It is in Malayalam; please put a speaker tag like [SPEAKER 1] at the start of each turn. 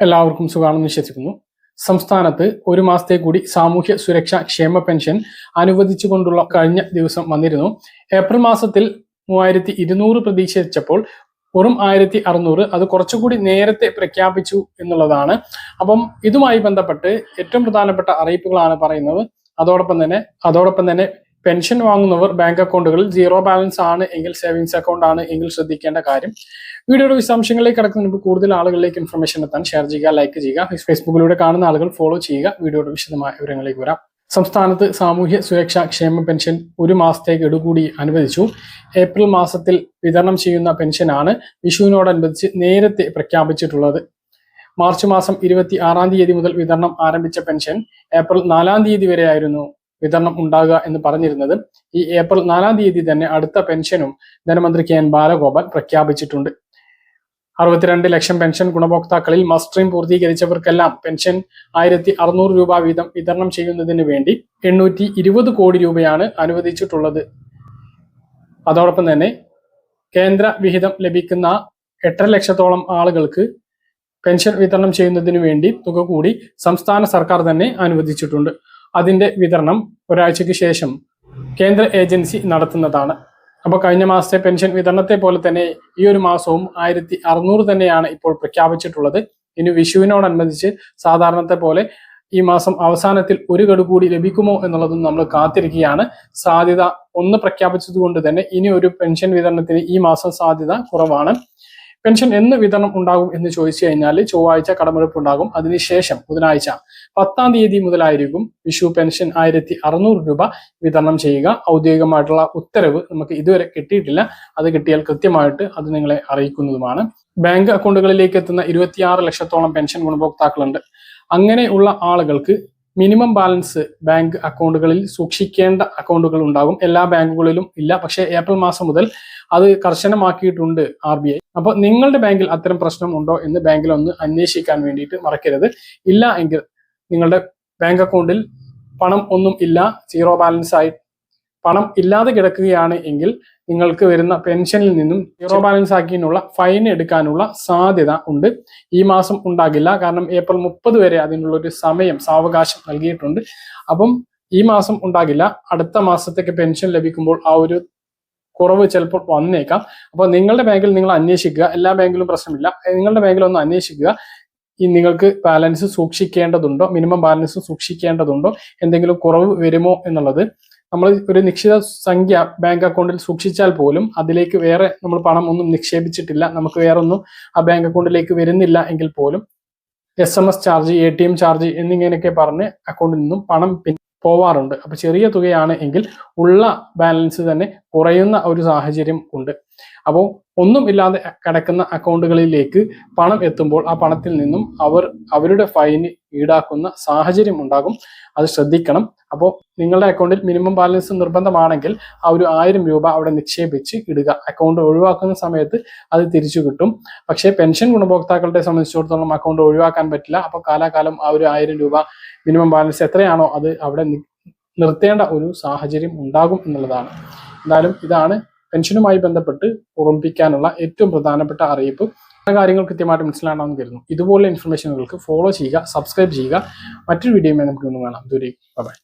[SPEAKER 1] എല്ലാവർക്കും സുഖാണെന്ന് വിശ്വസിക്കുന്നു. സംസ്ഥാനത്ത് ഒരു മാസത്തെ കൂടി സാമൂഹ്യ സുരക്ഷാ ക്ഷേമ പെൻഷൻ അനുവദിച്ചുകൊണ്ടുള്ള കഴിഞ്ഞ ദിവസം വന്നിരുന്നു. ഏപ്രിൽ മാസത്തിൽ മൂവായിരത്തി ഇരുന്നൂറ് പ്രതീക്ഷിച്ചപ്പോൾ വെറും ആയിരത്തി അറുന്നൂറ്. അത് കുറച്ചുകൂടി നേരത്തെ പ്രഖ്യാപിച്ചു എന്നുള്ളതാണ്. അപ്പം ഇതുമായി ബന്ധപ്പെട്ട് ഏറ്റവും പ്രധാനപ്പെട്ട അറിയിപ്പുകളാണ് പറയുന്നത്. അതോടൊപ്പം തന്നെ അതോടൊപ്പം തന്നെ പെൻഷൻ വാങ്ങുന്നവർ ബാങ്ക് അക്കൗണ്ടുകളിൽ സീറോ ബാലൻസ് ആണ് എങ്കിൽ സേവിങ്സ് അക്കൗണ്ട് ആണ് എങ്കിൽ ശ്രദ്ധിക്കേണ്ട കാര്യം. വീഡിയോയുടെ വിശദാംശങ്ങളിലേക്ക് കടക്കുന്നതിന് കൂടുതൽ ആളുകളിലേക്ക് ഇൻഫർമേഷൻ എത്താൻ ഷെയർ ചെയ്യുക ലൈക്ക് ചെയ്യുക. ഫേസ്ബുക്കിലൂടെ കാണുന്ന ആളുകൾ ഫോളോ ചെയ്യുക. വീഡിയോയുടെ വിശദമായ വിവരങ്ങളിലേക്ക് വരാം. സംസ്ഥാനത്ത് സാമൂഹ്യ സുരക്ഷാ ക്ഷേമ പെൻഷൻ ഒരു മാസത്തേക്ക് എടുകൂടി അനുവദിച്ചു. ഏപ്രിൽ മാസത്തിൽ വിതരണം ചെയ്യുന്ന പെൻഷനാണ് വിഷുവിനോടനുബന്ധിച്ച് നേരത്തെ പ്രഖ്യാപിച്ചിട്ടുള്ളത്. മാർച്ച് മാസം ഇരുപത്തി ആറാം തീയതി മുതൽ വിതരണം ആരംഭിച്ച പെൻഷൻ ഏപ്രിൽ നാലാം തീയതി വരെയായിരുന്നു വിതരണം ഉണ്ടാകുക എന്ന് പറഞ്ഞിരുന്നത്. ഈ ഏപ്രിൽ നാലാം തീയതി തന്നെ അടുത്ത പെൻഷനും ധനമന്ത്രി കെ എൻ ബാലഗോപാൽ പ്രഖ്യാപിച്ചിട്ടുണ്ട്. അറുപത്തിരണ്ട് ലക്ഷം പെൻഷൻ ഗുണഭോക്താക്കളിൽ മസ്റ്ററിംഗ് പൂർത്തീകരിച്ചവർക്കെല്ലാം പെൻഷൻ ആയിരത്തി അറുന്നൂറ് രൂപ വീതം വിതരണം ചെയ്യുന്നതിന് വേണ്ടി എണ്ണൂറ്റി ഇരുപത് കോടി രൂപയാണ് അനുവദിച്ചിട്ടുള്ളത്. അതോടൊപ്പം തന്നെ കേന്ദ്ര വിഹിതം ലഭിക്കുന്ന എട്ടര ലക്ഷത്തോളം ആളുകൾക്ക് പെൻഷൻ വിതരണം ചെയ്യുന്നതിന് വേണ്ടി തുക കൂടി സംസ്ഥാന സർക്കാർ തന്നെ അനുവദിച്ചിട്ടുണ്ട്. അതിന്റെ വിതരണം ഒരാഴ്ചയ്ക്ക് ശേഷം കേന്ദ്ര ഏജൻസി നടത്തുന്നതാണ്. അപ്പോൾ കഴിഞ്ഞ മാസത്തെ പെൻഷൻ വിതരണത്തെ പോലെ തന്നെ ഈ ഒരു മാസവും ആയിരത്തി അറുന്നൂറ് തന്നെയാണ് ഇപ്പോൾ പ്രഖ്യാപിച്ചിട്ടുള്ളത്. ഇനി വിഷുവിനോടനുബന്ധിച്ച് സാധാരണത്തെ പോലെ ഈ മാസം അവസാനത്തിൽ ഒരു ഗഡു കൂടി ലഭിക്കുമോ എന്നുള്ളതും നമ്മൾ കാത്തിരിക്കുകയാണ്. സാധ്യത ഒന്ന് പ്രഖ്യാപിച്ചത് കൊണ്ട് തന്നെ ഇനി ഒരു പെൻഷൻ വിതരണത്തിന് ഈ മാസം സാധ്യത കുറവാണ്. പെൻഷൻ എന്ന് വിതരണം ഉണ്ടാകും എന്ന് ചോദിച്ചു കഴിഞ്ഞാൽ ചൊവ്വാഴ്ച കടമെടുപ്പ് ഉണ്ടാകും. അതിനുശേഷം ബുധനാഴ്ച പത്താം തീയതി മുതലായിരിക്കും വിഷു പെൻഷൻ ആയിരത്തി അറുന്നൂറ് രൂപ വിതരണം ചെയ്യുക. ഔദ്യോഗികമായിട്ടുള്ള ഉത്തരവ് നമുക്ക് ഇതുവരെ കിട്ടിയിട്ടില്ല. അത് കിട്ടിയാൽ കൃത്യമായിട്ട് അത് നിങ്ങളെ അറിയിക്കുന്നതുമാണ്. ബാങ്ക് അക്കൗണ്ടുകളിലേക്ക് എത്തുന്ന ഇരുപത്തിയാറ് ലക്ഷത്തോളം പെൻഷൻ ഗുണഭോക്താക്കളുണ്ട്. അങ്ങനെയുള്ള ആളുകൾക്ക് മിനിമം ബാലൻസ് ബാങ്ക് അക്കൗണ്ടുകളിൽ സൂക്ഷിക്കേണ്ട അക്കൗണ്ടുകൾ ഉണ്ടാകും. എല്ലാ ബാങ്കുകളിലും ഇല്ല. പക്ഷേ ഏപ്രിൽ മാസം മുതൽ അത് കർശനമാക്കിയിട്ടുണ്ട് ആർ ബി ഐ. അപ്പോൾ നിങ്ങളുടെ ബാങ്കിൽ അത്തരം പ്രശ്നം ഉണ്ടോ എന്ന് ബാങ്കിൽ ഒന്ന് അന്വേഷിക്കാൻ വേണ്ടിയിട്ട് മറക്കരുത്. ഇല്ല എങ്കിൽ നിങ്ങളുടെ ബാങ്ക് അക്കൗണ്ടിൽ പണം ഒന്നും ഇല്ല. സീറോ ബാലൻസ് ആയി പണം ഇല്ലാതെ കിടക്കുകയാണ് എങ്കിൽ നിങ്ങൾക്ക് വരുന്ന പെൻഷനിൽ നിന്നും സീറോ ബാലൻസ് ആക്കിയുള്ള ഫൈൻ എടുക്കാനുള്ള സാധ്യത ഉണ്ട്. ഈ മാസം ഉണ്ടാകില്ല. കാരണം ഏപ്രിൽ മുപ്പത് വരെ അതിനുള്ള ഒരു സമയം സാവകാശം നൽകിയിട്ടുണ്ട്. അപ്പം ഈ മാസം ഉണ്ടാകില്ല. അടുത്ത മാസത്തേക്ക് പെൻഷൻ ലഭിക്കുമ്പോൾ ആ ഒരു കുറവ് ചിലപ്പോൾ വന്നേക്കാം. അപ്പോൾ നിങ്ങളുടെ ബാങ്കിൽ നിങ്ങൾ അന്വേഷിക്കുക. എല്ലാ ബാങ്കിലും പ്രശ്നമില്ല. നിങ്ങളുടെ ബാങ്കിൽ ഒന്ന് അന്വേഷിക്കുക. ഈ നിങ്ങൾക്ക് ബാലൻസ് സൂക്ഷിക്കേണ്ടതുണ്ടോ? മിനിമം ബാലൻസ് സൂക്ഷിക്കേണ്ടതുണ്ടോ? എന്തെങ്കിലും കുറവ് വരുമോ എന്നുള്ളത് നമ്മൾ ഒരു നിശ്ചിത സംഖ്യ ബാങ്ക് അക്കൗണ്ടിൽ സൂക്ഷിച്ചാൽ പോലും അതിലേക്ക് വേറെ നമ്മൾ പണം ഒന്നും നിക്ഷേപിച്ചിട്ടില്ല. നമുക്ക് വേറെ ഒന്നും ആ ബാങ്ക് അക്കൗണ്ടിലേക്ക് വരുന്നില്ല എങ്കിൽ പോലും S M S charge A T M charge എന്നിങ്ങനെയൊക്കെ പറഞ്ഞ് അക്കൗണ്ടിൽ നിന്നും പണം പോവാറുണ്ട്. അപ്പൊ ചെറിയ തുകയാണ് എങ്കിൽ ഉള്ള ബാലൻസ് തന്നെ കുറയുന്ന ഒരു സാഹചര്യം ഉണ്ട്. അപ്പോൾ ഒന്നും ഇല്ലാതെ കിടക്കുന്ന അക്കൗണ്ടുകളിലേക്ക് പണം എത്തുമ്പോൾ ആ പണത്തിൽ നിന്നും അവർ അവരുടെ ഫൈന് ഈടാക്കുന്ന സാഹചര്യം ഉണ്ടാകും. അത് ശ്രദ്ധിക്കണം. അപ്പോൾ നിങ്ങളുടെ അക്കൗണ്ടിൽ മിനിമം ബാലൻസ് നിർബന്ധമാണെങ്കിൽ ആ ഒരു ആയിരം രൂപ അവിടെ നിക്ഷേപിച്ച് ഇടുക. അക്കൗണ്ട് ഒഴിവാക്കുന്ന സമയത്ത് അത് തിരിച്ചു കിട്ടും. പക്ഷേ പെൻഷൻ ഗുണഭോക്താക്കളുടെ സംബന്ധിച്ചിടത്തോളം അക്കൗണ്ട് ഒഴിവാക്കാൻ പറ്റില്ല. അപ്പോൾ കാലാകാലം ആ ഒരു ആയിരം രൂപ മിനിമം ബാലൻസ് എത്രയാണോ അത് അവിടെ നിർത്തേണ്ട ഒരു സാഹചര്യം ഉണ്ടാകും എന്നുള്ളതാണ്. എന്തായാലും ഇതാണ് പെൻഷനുമായി ബന്ധപ്പെട്ട് ഓർമ്മിപ്പിക്കാനുള്ള ഏറ്റവും പ്രധാനപ്പെട്ട അറിയിപ്പ്. കാര്യങ്ങൾ കൃത്യമായിട്ട് മനസ്സിലാണെന്ന് കരുതുന്നു. ഇതുപോലുള്ള ഇൻഫർമേഷനുകൾക്ക് ഫോളോ ചെയ്യുക സബ്സ്ക്രൈബ് ചെയ്യുക. മറ്റൊരു വീഡിയോയുമായി നമുക്ക് ഇന്ന് കാണാം. ദൂരേക്ക് ബൈ